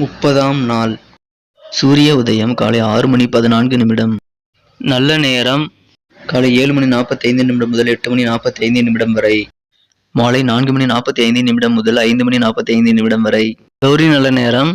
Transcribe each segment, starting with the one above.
முப்பதாம் நாள். சூரிய உதயம் காலை ஆறு மணி பதினான்கு நிமிடம். நல்ல நேரம் காலை ஏழு மணி நாற்பத்தைந்து நிமிடம் முதல் எட்டு மணி நாற்பத்தைந்து நிமிடம் வரை. மாலை நான்கு மணி நாற்பத்தி ஐந்து நிமிடம் முதல் ஐந்து மணி நாற்பத்தி ஐந்து நிமிடம் வரை. கௌரி நல்ல நேரம்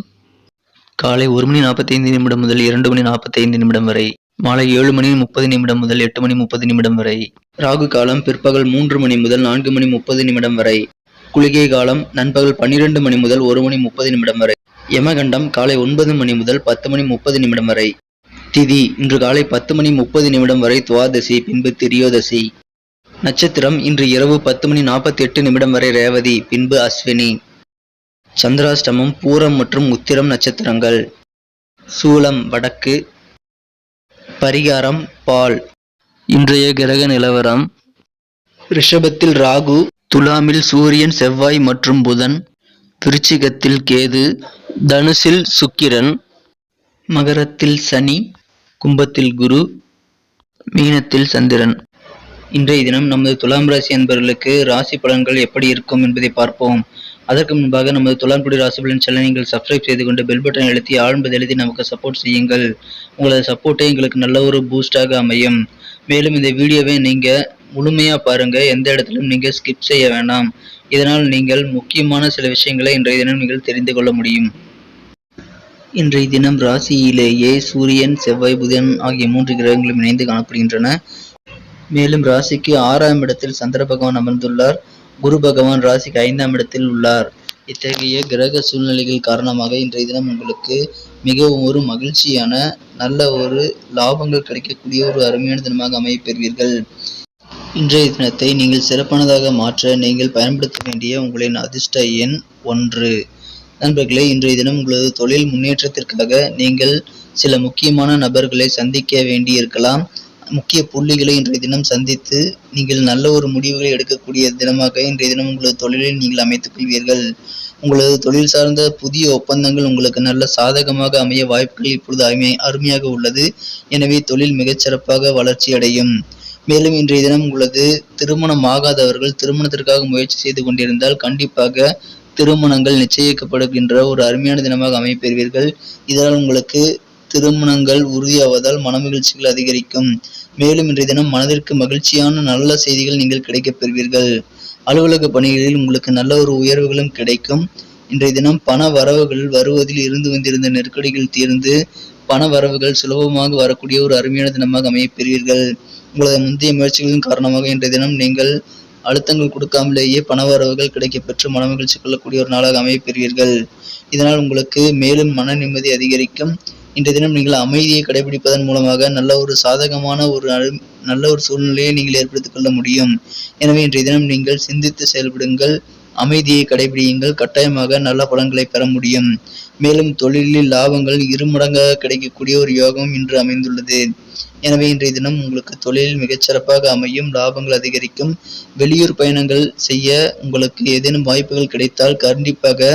காலை ஒரு மணி நாற்பத்தைந்து நிமிடம் முதல் இரண்டு மணி நாற்பத்தைந்து நிமிடம் வரை. மாலை ஏழு மணி முப்பது நிமிடம் முதல் எட்டு மணி முப்பது நிமிடம் வரை. ராகு காலம் பிற்பகல் மூன்று மணி முதல் நான்கு மணி முப்பது நிமிடம் வரை. குளிகை காலம் நண்பகல் பன்னிரண்டு மணி முதல் ஒரு மணி முப்பது நிமிடம் வரை. யமகண்டம் காலை ஒன்பது மணி முதல் பத்து மணி முப்பது நிமிடம் வரை. திதி இன்று காலை பத்து மணி முப்பது நிமிடம் வரை துவாதசி பின்பு திரியோதசி. நட்சத்திரம் இன்று இரவு பத்து மணி நாற்பத்தி எட்டு நிமிடம் வரை ரேவதி பின்பு அஸ்வினி. சந்திராஷ்டமம் பூரம் மற்றும் உத்திரம் நட்சத்திரங்கள். சூலம் வடக்கு. பரிகாரம் பால். இன்றைய கிரக நிலவரம். ரிஷபத்தில் ராகு துலாமில் சூரியன் செவ்வாய் மற்றும் புதன். விருச்சிகத்தில் கேது தனுசில் சுக்கிரன் மகரத்தில் சனி கும்பத்தில் குரு மீனத்தில் சந்திரன். இன்றைய தினம் நமது துலாம் ராசி அன்பர்களுக்கு ராசி பலன்கள் எப்படி இருக்கும் என்பதை பார்ப்போம். அதற்கு முன்பாக நமது துலாம் குடி ராசி பலன் சேனலை நீங்கள் சப்ஸ்கிரைப் செய்து கொண்டு பெல் பட்டன் எழுத்தி ஆழ்ந்தது எழுதி நமக்கு சப்போர்ட் செய்யுங்கள். உங்களது சப்போர்ட்டே எங்களுக்கு நல்ல ஒரு பூஸ்டாக அமையும். மேலும் இந்த வீடியோவை நீங்கள் முழுமையாக பாருங்கள் எந்த இடத்திலும் நீங்கள் ஸ்கிப் செய்ய வேண்டாம். இதனால் நீங்கள் முக்கியமான சில விஷயங்களை இன்றைய தினம் நீங்கள் தெரிந்து கொள்ள முடியும். இன்றைய தினம் ராசியிலேயே சூரியன் செவ்வாய் புதன் ஆகிய மூன்று கிரகங்களும் இணைந்து காணப்படுகின்றன. மேலும் ராசிக்கு ஆறாம் இடத்தில் சந்திர பகவான் அமர்ந்துள்ளார். குரு பகவான் ராசிக்கு ஐந்தாம் இடத்தில் உள்ளார். இத்தகைய கிரக சூழ்நிலைகள் காரணமாக இன்றைய தினம் உங்களுக்கு மிகவும் ஒரு மகிழ்ச்சியான நல்ல ஒரு லாபங்கள் கிடைக்கக்கூடிய ஒரு அருமையான தினமாக அமையப்பெறுவீர்கள் இன்றைய தினத்தை நீங்கள் சிறப்பானதாக மாற்ற நீங்கள் பயன்படுத்த வேண்டிய உங்களின் அதிர்ஷ்ட எண் ஒன்று. நண்பர்களே இன்றைய தினம் உங்களது தொழில் முன்னேற்றத்திற்காக நீங்கள் சில முக்கியமான நபர்களை சந்திக்க வேண்டியிருக்கலாம். முக்கிய புள்ளிகளை இன்றைய தினம் சந்தித்து நீங்கள் நல்ல ஒரு முடிவுகளை எடுக்கக்கூடிய தினமாக இன்றைய தினம் உங்களது தொழிலை நீங்கள் அமைத்துக் கொள்வீர்கள். உங்களது தொழில் சார்ந்த புதிய ஒப்பந்தங்கள் உங்களுக்கு நல்ல சாதகமாக அமைய வாய்ப்புகள் இப்பொழுது அருமை அருமையாக உள்ளது. எனவே தொழில் மிகச்சிறப்பாக வளர்ச்சி அடையும் மேலும் இன்றைய தினம் உங்களது திருமணம் ஆகாதவர்கள் திருமணத்திற்காக முயற்சி செய்து கொண்டிருந்தால் கண்டிப்பாக திருமணங்கள் நிச்சயிக்கப்படுகின்ற ஒரு அருமையான தினமாக அமைப்பெறுவீர்கள். இதனால் உங்களுக்கு திருமணங்கள் உறுதியாவதால் மனமகிழ்ச்சிகள் அதிகரிக்கும். மேலும் இன்றைய தினம் மனதிற்கு மகிழ்ச்சியான நல்ல செய்திகள் நீங்கள் கிடைக்கப் பெறுவீர்கள். அலுவலக பணிகளில் உங்களுக்கு நல்ல ஒரு உயர்வுகளும் கிடைக்கும். இன்றைய தினம் பண வரவுகள் வருவதில் இருந்து வந்திருந்த நெருக்கடிகள் தீர்ந்து பண வரவுகள் சுலபமாக வரக்கூடிய ஒரு அருமையான தினமாக அமையப்பெறுவீர்கள் உங்களது முந்தைய முயற்சிகளின் காரணமாக இன்றைய தினம் நீங்கள் அழுத்தங்கள் கொடுக்காமலேயே பண வரவுகள் கிடைக்கப்பெற்று மன மனமகிழ்ச்சி கொள்ளக்கூடிய ஒரு நாளாக அமையப்பெறுவீர்கள் இதனால் உங்களுக்கு மேலும் மன நிம்மதி அதிகரிக்கும். இன்றைய தினம் நீங்கள் அமைதியை கடைபிடிப்பதன் மூலமாக நல்ல ஒரு சாதகமான ஒரு அரு- நல்ல ஒரு சூழ்நிலையை நீங்கள் ஏற்படுத்திக் கொள்ள முடியும். எனவே இன்றைய தினம் நீங்கள் சிந்தித்து செயல்படுங்கள். அமைதியை கடைபிடியுங்கள். கட்டாயமாக நல்ல பலன்களை பெற முடியும். மேலும் தொழிலில் லாபங்கள் இருமடங்காக கிடைக்கக்கூடிய ஒரு யோகம் இன்று அமைந்துள்ளது. எனவே இன்றைய தினம் உங்களுக்கு தொழிலில் மிகச்சிறப்பாக அமையும் லாபங்கள் அதிகரிக்கும் வெளியூர் பயணங்கள் செய்ய உங்களுக்கு ஏதேனும் வாய்ப்புகள் கிடைத்தால் கண்டிப்பாக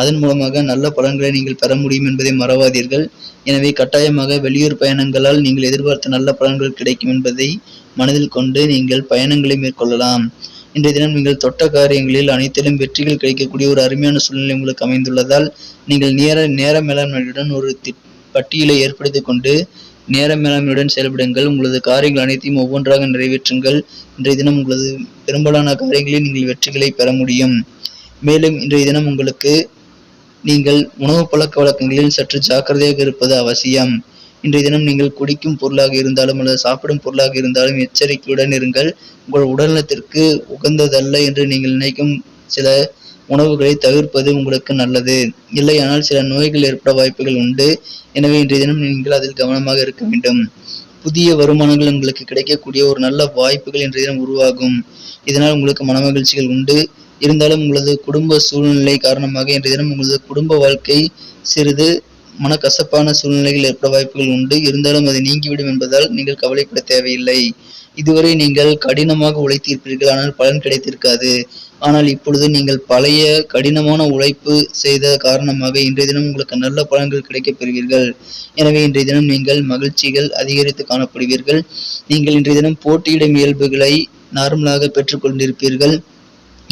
அதன் மூலமாக நல்ல பலன்களை நீங்கள் பெற முடியும் என்பதை மறவாதீர்கள். எனவே கட்டாயமாக வெளியூர் பயணங்களால் நீங்கள் எதிர்பார்த்த நல்ல பலன்கள் கிடைக்கும் என்பதை மனதில் கொண்டு நீங்கள் பயணங்களை மேற்கொள்ளலாம். இன்றைய தினம் நீங்கள் தொட்ட காரியங்களில் அனைத்திலும் வெற்றிகள் கிடைக்கக்கூடிய ஒரு அருமையான சூழ்நிலை உங்களுக்கு அமைந்துள்ளதால் நீங்கள் நேர நேர மேலாண்மையுடன் ஒரு தி- பட்டியலை ஏற்படுத்திக் கொண்டு நேர மேலாண்மையுடன் செயல்படுங்கள். உங்களது காரியங்கள் அனைத்தையும் ஒவ்வொன்றாக நிறைவேற்றுங்கள். இன்றைய தினம் உங்களது பெரும்பாலான காரியங்களில் நீங்கள் வெற்றிகளை பெற முடியும். மேலும் இன்றைய தினம் உங்களுக்கு நீங்கள் உணவு பழக்க வழக்கங்களில் சற்று ஜாக்கிரதையாக இருப்பது அவசியம். இன்றைய தினம் நீங்கள் குடிக்கும் பொருளாக இருந்தாலும் அல்லது சாப்பிடும் பொருளாக இருந்தாலும் எச்சரிக்கையுடன் இருங்கள். உங்கள் உடல்நலத்திற்கு உகந்ததல்ல என்று நீங்கள் நினைக்கும் சில உணவுகளை தவிர்ப்பது உங்களுக்கு நல்லது. இல்லையானால் சில நோய்கள் ஏற்பட வாய்ப்புகள் உண்டு. எனவே இன்றைய தினம் நீங்கள் அதில் கவனமாக இருக்க வேண்டும். புதிய வருமானங்கள் உங்களுக்கு கிடைக்கக்கூடிய ஒரு நல்ல வாய்ப்புகள் இன்றைய தினம் உருவாகும். இதனால் உங்களுக்கு மனமகிழ்ச்சிகள் உண்டு. இருந்தாலும் உங்களது குடும்ப சூழ்நிலை காரணமாக இன்றைய தினம் உங்களது குடும்ப வாழ்க்கை சிறிது மனக்கசப்பான சூழ்நிலைகள் ஏற்பட வாய்ப்புகள் உண்டு. இருந்தாலும் அது நீங்கிவிடும் என்பதால் நீங்கள் கவலைப்பட தேவையில்லை. இதுவரை நீங்கள் கடினமாக உழைத்திருப்பீர்கள். ஆனால் பலன் கிடைத்திருக்காது. ஆனால் இப்பொழுது நீங்கள் பழைய கடினமான உழைப்பு செய்த காரணமாக இன்றைய தினம் உங்களுக்கு நல்ல பலன்கள் கிடைக்கப் பெறுவீர்கள். எனவே இன்றைய தினம் நீங்கள் மகிழ்ச்சிகள் அதிகரித்து காணப்படுவீர்கள். நீங்கள் இன்றைய தினம் போட்டியிடும் இயல்புகளை நார்மலாக பெற்றுக்கொண்டிருப்பீர்கள்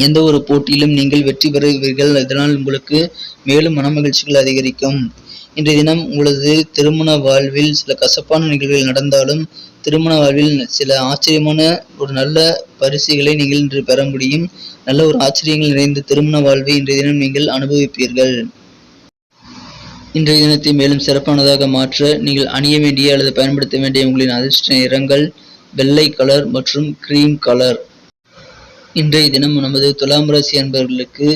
எந்த ஒரு போட்டியிலும் நீங்கள் வெற்றி பெறுவீர்கள். இதனால் உங்களுக்கு மேலும் மனமகிழ்ச்சிகள் அதிகரிக்கும். இன்றைய தினம் உங்களது திருமண வாழ்வில் சில கசப்பான நிகழ்வுகள் நடந்தாலும் திருமண வாழ்வில் சில ஆச்சரியமான ஒரு நல்ல பரிசுகளை நீங்கள் இன்று பெற முடியும். நல்ல ஒரு ஆச்சரியங்கள் நிறைந்த திருமண வாழ்வை இன்றைய தினம் நீங்கள் அனுபவிப்பீர்கள். இன்றைய தினத்தை மேலும் சிறப்பானதாக மாற்ற நீங்கள் அணிய வேண்டிய அல்லது பயன்படுத்த வேண்டிய உங்களின் அதிர்ஷ்ட நிறங்கள் வெள்ளை கலர் மற்றும் கிரீம் கலர். இன்றைய தினம் நமது துலாம் ராசி அன்பர்களுக்கு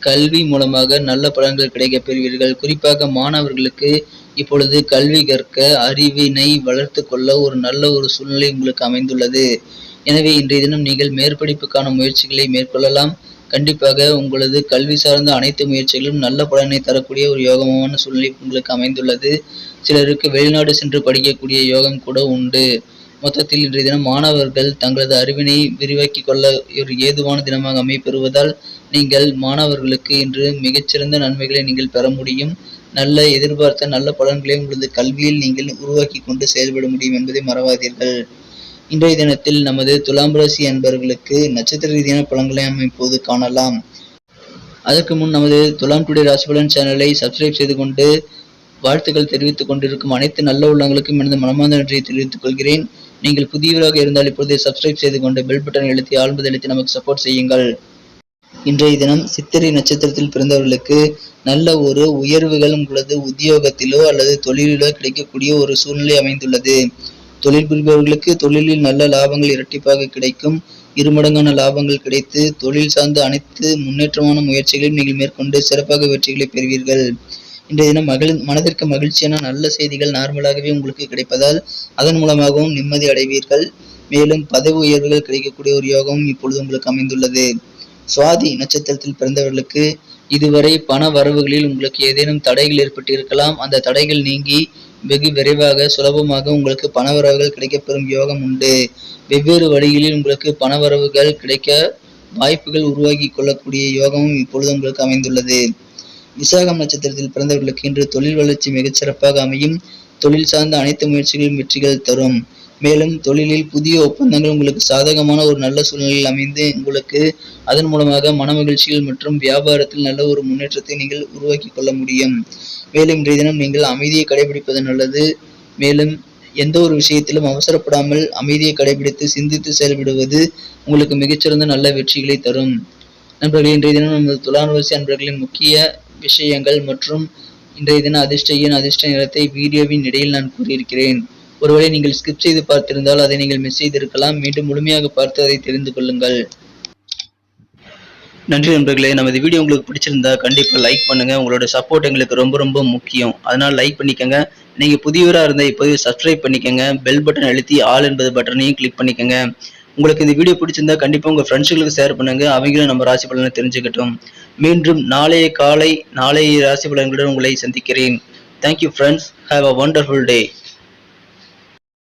கல்வி மூலமாக நல்ல பலன்கள் கிடைக்கப் பெறுவீர்கள். குறிப்பாக மாணவர்களுக்கு இப்பொழுது கல்வி கற்க அறிவினை வளர்த்து கொள்ள ஒரு நல்ல ஒரு சூழ்நிலை உங்களுக்கு அமைந்துள்ளது. எனவே இன்றைய தினம் நீங்கள் மேற்படிப்புக்கான முயற்சிகளை மேற்கொள்ளலாம். கண்டிப்பாக உங்களது கல்வி சார்ந்த அனைத்து முயற்சிகளும் நல்ல பலனை தரக்கூடிய ஒரு யோகமான சூழ்நிலை உங்களுக்கு அமைந்துள்ளது. சிலருக்கு வெளிநாடு சென்று படிக்கக்கூடிய யோகம் கூட உண்டு. மொத்தத்தில் இன்றைய தினம் மாணவர்கள் தங்களது அறிவினை விரிவாக்கிக் கொள்ள ஒரு ஏதுவான தினமாக அமைப்பெறுவதால் நீங்கள் மாணவர்களுக்கு இன்று மிகச்சிறந்த நன்மைகளை நீங்கள் பெற முடியும். நல்ல எதிர்பார்த்த நல்ல பலன்களை உங்களது கல்வியில் நீங்கள் உருவாக்கி கொண்டு செயல்பட முடியும் என்பதை மறவாதீர்கள். இன்றைய தினத்தில் நமது துலாம் ராசி அன்பர்களுக்கு நட்சத்திர ரீதியான பலன்களை நாம் இப்போது காணலாம். அதற்கு முன் நமது துலாம் டுடே ராசி பலன் சேனலை சப்ஸ்கிரைப் செய்து கொண்டு வாழ்த்துக்கள் தெரிவித்துக் கொண்டிருக்கும் அனைத்து நல்ல உள்ளங்களுக்கும் எனது மனமார்ந்த நன்றியை தெரிவித்துக் கொள்கிறேன். நீங்கள் புதியவராக இருந்தால் இப்பொழுதே சப்ஸ்கிரைப் செய்து கொண்டு பெல் பட்டன் எழுத்தி ஆழ்ந்து எழுத்தி நமக்கு சப்போர்ட் செய்யுங்கள். இன்றைய தினம் சித்திரை நட்சத்திரத்தில் பிறந்தவர்களுக்கு நல்ல ஒரு உயர்வுகள் உங்களது உத்தியோகத்திலோ அல்லது தொழிலிலோ கிடைக்கக்கூடிய ஒரு சூழ்நிலை அமைந்துள்ளது. தொழில் புரிபவர்களுக்கு தொழிலில் நல்ல லாபங்கள் இரட்டிப்பாக கிடைக்கும். இருமடங்கான லாபங்கள் கிடைத்து தொழில் சார்ந்த அனைத்து முன்னேற்றமான முயற்சிகளையும் நீங்கள் மேற்கொண்டு சிறப்பாக வெற்றிகளை பெறுவீர்கள். இன்றைய தினம் மகிழ் மனதிற்கு மகிழ்ச்சியான நல்ல செய்திகள் நார்மலாகவே உங்களுக்கு கிடைப்பதால் அதன் மூலமாகவும் நிம்மதி அடைவீர்கள். மேலும் பதவி உயர்வுகள் கிடைக்கக்கூடிய ஒரு யோகமும் இப்பொழுது உங்களுக்கு அமைந்துள்ளது. சுவாதி நட்சத்திரத்தில் பிறந்தவர்களுக்கு இதுவரை பண வரவுகளில் உங்களுக்கு ஏதேனும் தடைகள் ஏற்பட்டிருக்கலாம். அந்த தடைகள் நீங்கி வெகு விரைவாக சுலபமாக உங்களுக்கு பணவரவுகள் கிடைக்கப்பெறும் யோகம் உண்டு. வெவ்வேறு வழிகளில் உங்களுக்கு பணவரவுகள் கிடைக்க வாய்ப்புகள் உருவாகி கொள்ளக்கூடிய யோகமும் இப்பொழுது உங்களுக்கு அமைந்துள்ளது. விசாகம் நட்சத்திரத்தில் பிறந்தவர்களுக்கு இன்று தொழில் வளர்ச்சி மிகச்சிறப்பாக அமையும். தொழில் சார்ந்த அனைத்து முயற்சிகளும் வெற்றிகள் தரும். மேலும் தொழிலில் புதிய ஒப்பந்தங்கள் உங்களுக்கு சாதகமான ஒரு நல்ல சூழ்நிலையில் அமைந்து உங்களுக்கு அதன் மூலமாக மன மற்றும் வியாபாரத்தில் நல்ல ஒரு முன்னேற்றத்தை நீங்கள் உருவாக்கி கொள்ள முடியும். மேலும் இன்றைய தினம் நீங்கள் அமைதியை கடைபிடிப்பது நல்லது. மேலும் எந்த ஒரு விஷயத்திலும் அவசரப்படாமல் அமைதியை கடைபிடித்து சிந்தித்து செயல்படுவது உங்களுக்கு மிகச்சிறந்த நல்ல வெற்றிகளை தரும். நண்பர்களே இன்றைய தினம் நமது துலானுவசி அன்பர்களின் முக்கிய விஷயங்கள் மற்றும் இன்றைய தின அதிர்ஷ்ட அதிர்ஷ்ட நிறத்தை வீடியோவின் இடையில் நான் கூறியிருக்கிறேன். ஒருவேளை நீங்கள் ஸ்கிப் செய்து பார்த்திருந்தால் அதை நீங்கள் மிஸ் செய்திருக்கலாம். மீண்டும் முழுமையாக பார்த்து அதை தெரிந்து கொள்ளுங்கள். நன்றி நண்பர்களே நமது வீடியோ உங்களுக்கு பிடிச்சிருந்தா கண்டிப்பாக லைக் பண்ணுங்க. உங்களோட சப்போர்ட் எங்களுக்கு ரொம்ப ரொம்ப முக்கியம். அதனால் லைக் பண்ணிக்கோங்க. நீங்கள் புதியவராக இருந்தால் இப்போது சப்ஸ்கிரைப் பண்ணிக்கோங்க. பெல் பட்டன் அழுத்தி ஆல் என்பது பட்டனையும் கிளிக் பண்ணிக்கோங்க. உங்களுக்கு இந்த வீடியோ பிடிச்சிருந்தா கண்டிப்பாக உங்கள் ஃப்ரெண்ட்ஸுகளுக்கு ஷேர் பண்ணுங்க. அவங்களும் நம்ம ராசி பலனை தெரிஞ்சுக்கட்டும். மீண்டும் நாளைய காலை நாளைய ராசி பலன்களுடன் உங்களை சந்திக்கிறேன். Thank you friends have a wonderful day